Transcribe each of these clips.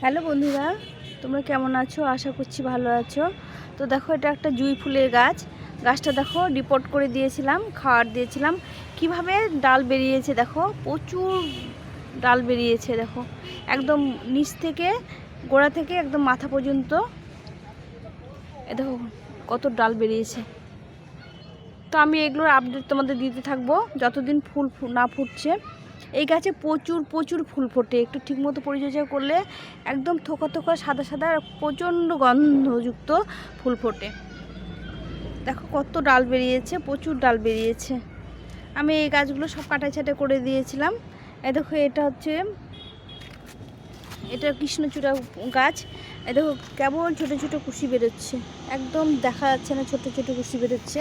Hello বন্ধুরা, তোমরা কেমন আছো? আশা করছি ভালো আছো। তো দেখো, এটা একটা জুই ফুলের গাছ। গাছটা দেখো রিপোর্ট করে দিয়েছিলাম, খাওয়ার দিয়েছিলাম। কীভাবে ডাল বেরিয়েছে দেখো, প্রচুর ডাল বেরিয়েছে দেখো। একদম নিচ থেকে, গোড়া থেকে একদম মাথা পর্যন্ত। এ দেখো, কত ডাল বেরিয়েছে। তো আমি এগুলোর আপডেট তোমাদের দিতে থাকব, যতদিন ফুল না ফুটছে। এই গাছে প্রচুর প্রচুর ফুল ফোটে। একটু ঠিকমতো পরিচর্যা করলে একদম থোকা থোকা, সাদা সাদা, প্রচণ্ড গন্ধযুক্ত ফুল ফোটে। দেখো কত ডাল বেরিয়েছে, প্রচুর ডাল বেরিয়েছে। আমি এই গাছগুলো সব কাটাই ছাটাই করে দিয়েছিলাম। এ দেখো এটা হচ্ছে, এটা কৃষ্ণচূড়া গাছ। এ দেখো কেবল ছোটো ছোটো কুশি বেরোচ্ছে। একদম দেখা যাচ্ছে না ছোটো ছোটো কুশি বেরোচ্ছে।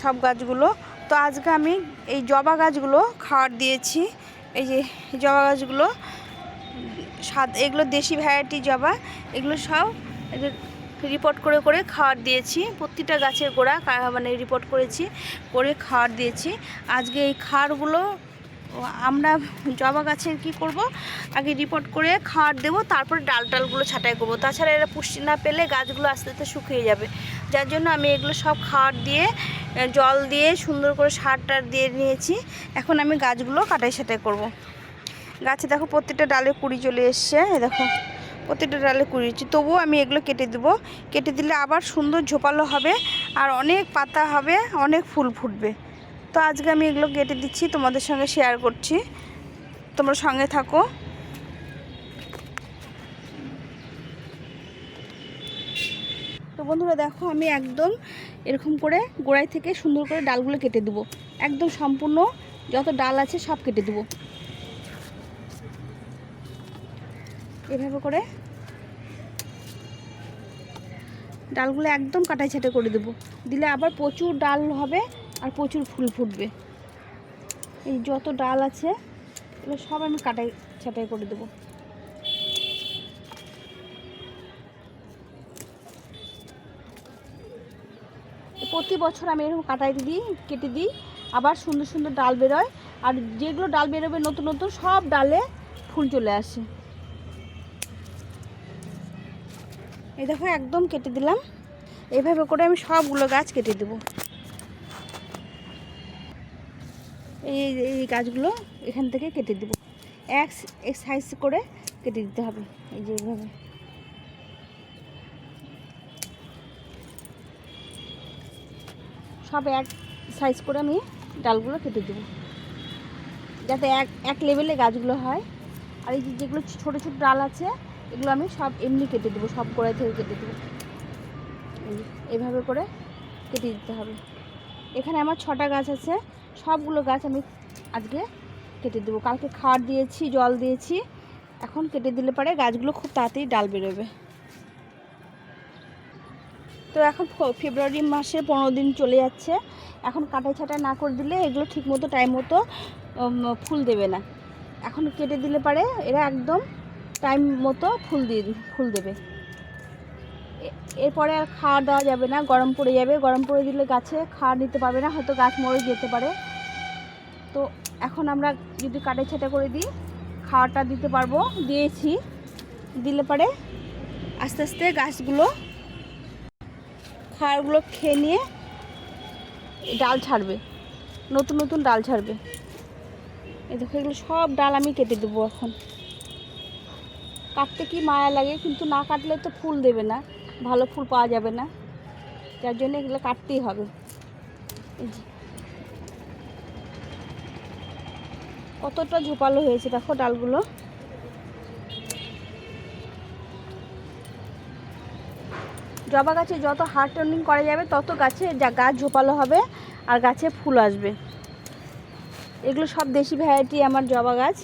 সব গাছগুলো তো আজকে আমি এই জবা গাছগুলো খাওয়ার দিয়েছি। এই যে জবা গাছগুলো স্বাদ এগুলো দেশি ভ্যারাইটি জবা, এগুলো সব রিপোর্ট করে করে খাওয়ার দিয়েছি। প্রতিটা গাছের গোড়া মানে রিপোর্ট করেছি, করে খাওয়ার দিয়েছি। আজকে এই ও আমরা জবা গাছের কি করব? আগে রিপোর্ট করে খাওয়ার দেবো, তারপরে ডাল টালগুলো ছাঁটাই করব। তাছাড়া এরা পুষ্টি না পেলে গাছগুলো আস্তে আস্তে শুকিয়ে যাবে। যার জন্য আমি এগুলো সব খাওয়ার দিয়ে জল দিয়ে সুন্দর করে সার টার দিয়ে নিয়েছি। এখন আমি গাছগুলো কাটাই ছাটাই করব। গাছে দেখো প্রত্যেকটা ডালে কুড়ি চলে এসছে দেখো। প্রত্যেকটা ডালে কুড়ি হচ্ছে তবুও আমি এগুলো কেটে দেবো। কেটে দিলে আবার সুন্দর ঝোপালো হবে, আর অনেক পাতা হবে, অনেক ফুল ফুটবে। তো আজকে আমি এগুলো কেটে দিচ্ছি, তোমাদের সঙ্গে শেয়ার করছি। তোমরা সঙ্গে থাকো। তো বন্ধুরা দেখো, আমি একদম এরকম করে গোড়াই থেকে সুন্দর করে ডালগুলো কেটে দেবো। একদম সম্পূর্ণ যত ডাল আছে সব কেটে দেবো। এভাবে করে ডালগুলো একদম কাটাই ছাটাই করে দেবো। দিলে আবার প্রচুর ডাল হবে আর প্রচুর ফুল ফুটবে। এই যত ডাল আছে, এগুলো সব আমি কাটাই, ছাটাই করে দেবো। প্রতি বছর আমি এরকম কাটাই দিই, কেটে দিই, আবার সুন্দর সুন্দর ডাল বেরোয়। আর যেগুলো ডাল বেরোবে নতুন নতুন, সব ডালে ফুল চলে আসে। এই দেখো, একদম কেটে দিলাম। এইভাবে করে আমি সবগুলো গাছ কেটে দেবো। এই এই গাছগুলো এখান থেকে কেটে দেবো। এক এক সাইজ করে কেটে দিতে হবে, এই যে এইভাবে। সব এক সাইজ করে আমি ডালগুলো কেটে দেবো, যাতে এক এক লেভেলে গাছগুলো হয়। আর এই যেগুলো ছোটো ছোটো ডাল আছে, এগুলো আমি সব এমনি কেটে দেবো, সব গোড়ায় থেকে কেটে দেবো। এইভাবে করে কেটে দিতে হবে। এখানে আমার ছটা গাছ আছে সবগুলো গাছ আমি আজকে কেটে দেবো। কালকে খাওয়ার দিয়েছি, জল দিয়েছি। এখন কেটে দিলে পরে গাছগুলো খুব তাড়াতাড়ি ডাল বেরোবে। তো এখন ফেব্রুয়ারি মাসে পনেরো দিন চলে যাচ্ছে। এখন কাটাই ছাটাই না করে দিলে এগুলো ঠিক মতো টাইম মতো ফুল দেবে না। এখন কেটে দিলে পারে এরা একদম টাইম মতো ফুল দিয়ে, ফুল দেবে। এরপরে আর খাওয়া দেওয়া যাবে না, গরম পড়ে যাবে। গরম পড়ে দিলে গাছে খাওয়ার নিতে পারবে না, হয়তো গাছ মরে যেতে পারে। তো এখন আমরা যদি কাটাই ছাটা করে দিই খাওয়ারটা দিতে পারব, দিয়েছি। দিলে পারে আস্তে আস্তে গাছগুলো, খাওয়ারগুলো খেয়ে নিয়ে ডাল ছাড়বে। নতুন নতুন ডাল ছাড়বে। এই দেখো, এগুলো সব ডাল আমি কেটে দেবো এখন। কাটতে কি মায়া লাগে, কিন্তু না কাটলে তো ফুল দেবে না। ভালো ফুল পাওয়া যাবে না। যার জন্য এগুলো কাটতেই হবে। কতটা ঝোপালো হয়েছে, দেখো ডালগুলো। জবা গাছে যত হার্ড টার্নিং করা যাবে, তত গাছে যা গাছ ঝোপালো হবে আর গাছে ফুল আসবে। এগুলো সব দেশি ভ্যারাইটি আমার জবা গাছ।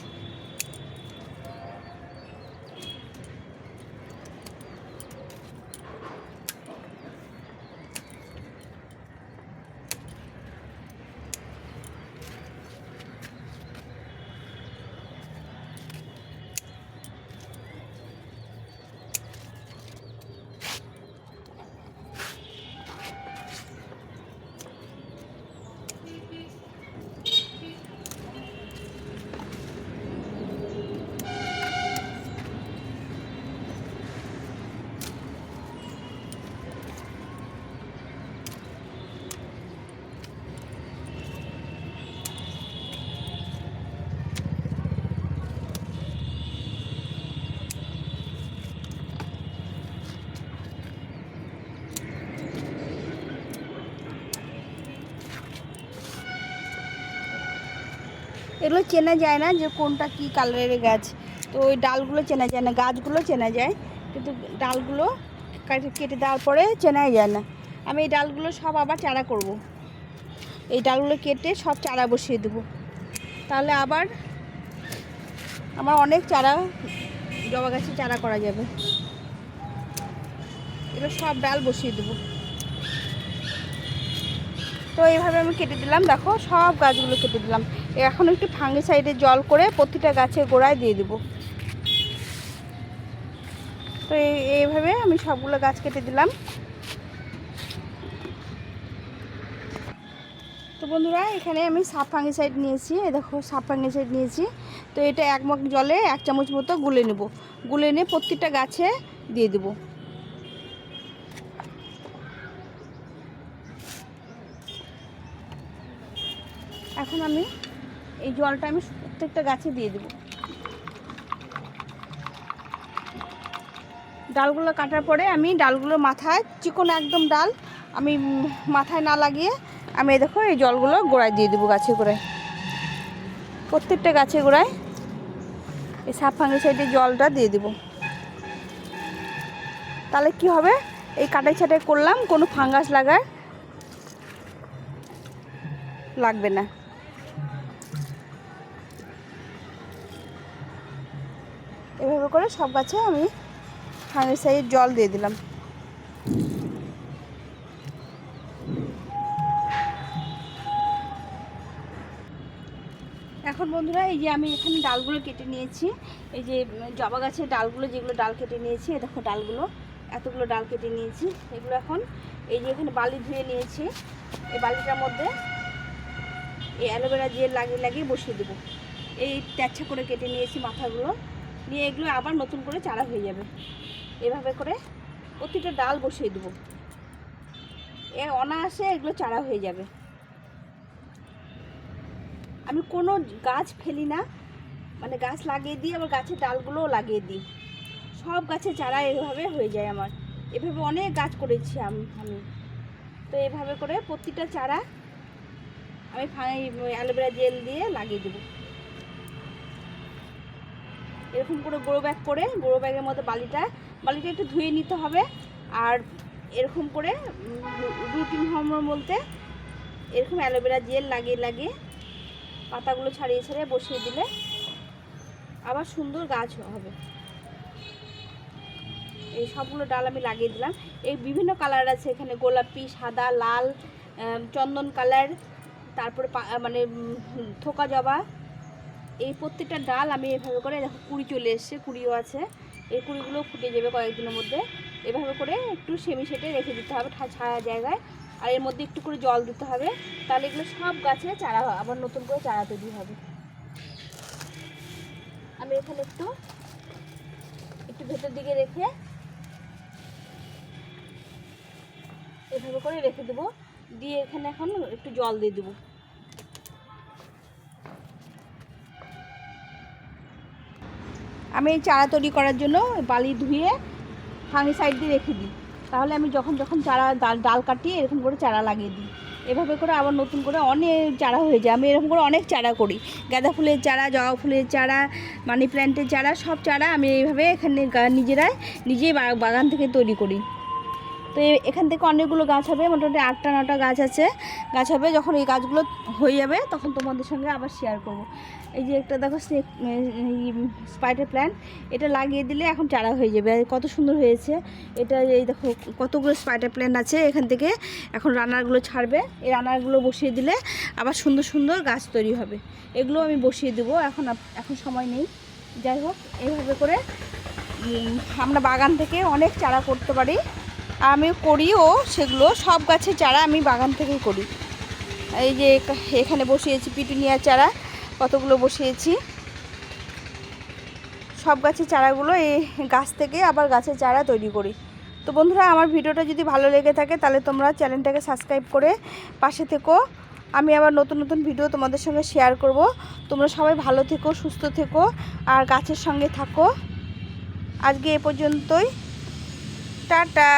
এগুলো চেনা যায় না যে কোনটা কি কালারের গাছ। তো ওই ডালগুলো চেনা যায় না, গাছগুলো চেনা যায়, কিন্তু ডালগুলো কাটে- দেওয়ার পরে চেনাই যায় না। আমি এই ডালগুলো সব আবার চারা করব। এই ডালগুলো কেটে সব চারা বসিয়ে দেবো। তাহলে আবার আমার অনেক চারা, জবা গাছে চারা করা যাবে। এগুলো সব ডাল বসিয়ে দেবো। তো এইভাবে আমি কেটে দিলাম, দেখো সব গাছগুলো কেটে দিলাম। এখন একটু ফাঙ্গি সাইডে জল করে প্রতিটা গাছের গোড়ায় দিয়ে দেবো। তো এই, এইভাবে আমি সবগুলো গাছ কেটে দিলাম। তো বন্ধুরা, এখানে আমি সাপ ফাঙ্গিসাইড নিয়েছি। এই দেখো সাপ ফাঙ্গিসাইড নিয়েছি। তো এটা এক মগ জলে এক চামচ মতো গুলে নেব। গুলে নিয়ে প্রত্যেকটা গাছে দিয়ে দেবো। এখন আমি এই জলটা আমি প্রত্যেকটা গাছে দিয়ে দেবো। ডালগুলো কাটার পরে আমি ডালগুলোর মাথায় চিকন একদম ডাল, আমি মাথায় না লাগিয়ে আমি দেখো এই জলগুলো গোড়ায় দিয়ে দেবো গাছে গোড়ায় প্রত্যেকটা গাছে গোড়ায় এই সাপ ফাঙ্গি সাইডে জলটা দিয়ে দেবো। তাহলে কি হবে? এই কাটাই ছাটাই করলাম, কোনো ফাঙ্গাস লাগার লাগবে না। করে সব গাছে আমি ফাঙ্গিসাইড জল দিয়ে দিলাম। এখন বন্ধুরা, এই যে আমি এখানে ডালগুলো কেটে নিয়েছি। এই যে জবা গাছের ডালগুলো, যেগুলো ডাল কেটে নিয়েছি, এই দেখো ডালগুলো, এতগুলো ডাল কেটে নিয়েছি। এগুলো এখন এই যে এখানে বালি ধুয়ে নিয়েছি। এই বালিটার মধ্যে এই অ্যালোভেরা জেল লাগিয়ে লাগিয়ে বসিয়ে দেবো। এই তেচ্ছা করে কেটে নিয়েছি মাথাগুলো। নিয়ে এগুলো আবার নতুন করে চারা হয়ে যাবে। এভাবে করে প্রতিটা ডাল বসিয়ে দেবো। এ অনায়াসে এগুলো চারা হয়ে যাবে। আমি কোনো গাছ ফেলি না। মানে গাছ লাগিয়ে দিই, আবার গাছের ডালগুলোও লাগিয়ে দিই। সব গাছে চারা এভাবে হয়ে যায় আমার। এভাবে অনেক গাছ করেছি আমি আমি। তো এভাবে করে প্রতিটা চারা আমি অ্যালোভেরা জেল দিয়ে লাগিয়ে দেবো। এরকম করে গোড়ো ব্যাগ করে গোড়ো ব্যাগের মধ্যে বালিটা বালিটা একটু ধুয়ে নিতে হবে। আর এরকম করে রুটিন হরমোন বলতে এরকম অ্যালোভেরা জেল লাগিয়ে লাগিয়ে পাতাগুলো ছাড়িয়ে ছাড়িয়ে বসিয়ে দিলে আবার সুন্দর গাছ হবে। এই সবগুলো ডাল আমি লাগিয়ে দিলাম। এই বিভিন্ন কালার আছে এখানে, গোলাপি, সাদা, লাল চন্দন কালার, তারপরে মানে থোকা জবা এই প্রত্যেকটা ডাল আমি এভাবে করে দেখো কুড়ি চলে এসছে, কুড়িও আছে। এই কুড়িগুলো ফুটে যাবে কয়েকদিনের মধ্যে। এভাবে করে একটু সেমি সেটে রেখে দিতে হবে ছায়া জায়গায়। আর এর মধ্যে একটু করে জল দিতে হবে। তাহলে এগুলো সব গাছে চারা আবার নতুন করে চারা তৈরি হবে। আমি এখানে একটু একটু ভেতর দিকে রেখে এভাবে করে রেখে দেবো। দিয়ে এখানে এখন একটু জল দিয়ে দেবো। আমি এই চারা তৈরি করার জন্য বালি ধুয়ে ফাঙি সাইড দিয়ে রেখে দিই। তাহলে আমি যখন যখন চারা ডাল ডাল কাটিয়ে এরকম করে চারা লাগিয়ে দিই। এভাবে করে আবার নতুন করে অনেক চারা হয়ে যায়। আমি এরকম করে অনেক চারা করি। গাঁদা ফুলের চারা, জবা ফুলের চারা, মানি প্ল্যান্টের চারা, সব চারা আমি এইভাবে এখানে নিজেরাই নিজেই বাগান থেকে তৈরি করি। তো এখান থেকে অনেকগুলো গাছ হবে, মোটামুটি আটটা, নটা গাছ আছে। গাছ হবে, যখন এই গাছগুলো হয়ে যাবে, তখন তোমাদের সঙ্গে আবার শেয়ার করব। এই যে একটা দেখো স্নেক স্পাইডার প্ল্যান্ট এটা লাগিয়ে দিলে এখন চারা হয়ে যাবে। কত সুন্দর হয়েছে। এটা এই দেখো, কতগুলো স্পাইডার প্ল্যান্ট আছে এখান থেকে। এখন রানারগুলো ছাড়বে। এই রানারগুলো বসিয়ে দিলে আবার সুন্দর সুন্দর গাছ তৈরি হবে। এগুলো আমি বসিয়ে দেবো। এখন এখন সময় নেই। যাই হোক, এইভাবে করে আমরা বাগান থেকে অনেক চারা করতে পারি। আমি করিও, সেগুলো সব গাছের চারা আমি বাগান থেকেই করি। এই যে এখানে বসিয়েছি পিটুনিয়া চারা, কতগুলো বসিয়েছি। সব গাছের চারাগুলো এই গাছ থেকে আবার গাছের চারা তৈরি করি। তো বন্ধুরা, আমার ভিডিওটা যদি ভালো লেগে থাকে, তাহলে তোমরা চ্যানেলটাকে সাবস্ক্রাইব করে পাশে থেকো। আমি আবার নতুন নতুন ভিডিও তোমাদের সঙ্গে শেয়ার করব। তোমরা সবাই ভালো থেকো, সুস্থ থেকো, আর গাছের সঙ্গে থাকো। আজকে এ পর্যন্তই। টাটা